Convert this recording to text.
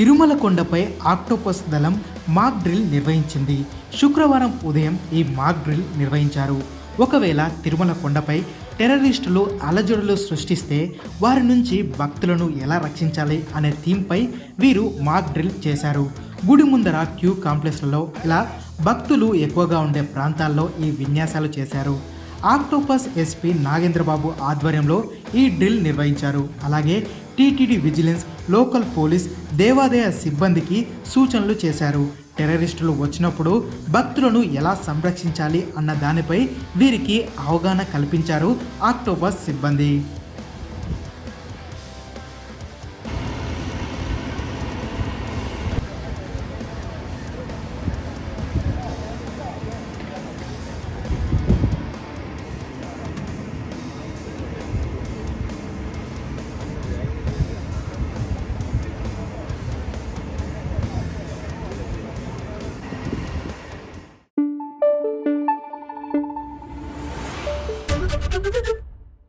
తిరుమల కొండపై ఆక్టోపస్ దళం mock drill నిర్వహించింది. శుక్రవారం ఉదయం ఈ మాక్ డ్రిల్ నిర్వహించారు. ఒకవేళ తిరుమల కొండపై టెర్రరిస్టులు అలజడులు సృష్టిస్తే వారి నుంచి భక్తులను ఎలా రక్షించాలి అనే థీమ్పై వీరు మాక్ డ్రిల్ చేశారు. గుడి ముందర క్యూ కాంప్లెక్స్లలో ఇలా భక్తులు ఎక్కువగా ఉండే ప్రాంతాల్లో ఈ విన్యాసాలు చేశారు. ఆక్టోపస్ ఎస్పీ నాగేంద్రబాబు ఆధ్వర్యంలో ఈ డ్రిల్ నిర్వహించారు. అలాగే టీటీడీ విజిలెన్స్ లోకల్ పోలీస్ దేవాదాయ సిబ్బందికి సూచనలు చేశారు. టెర్రరిస్టులు వచ్చినప్పుడు భక్తులను ఎలా సంరక్షించాలి అన్న దానిపై వీరికి అవగాహన కల్పించారు ఆక్టోపస్ సిబ్బంది.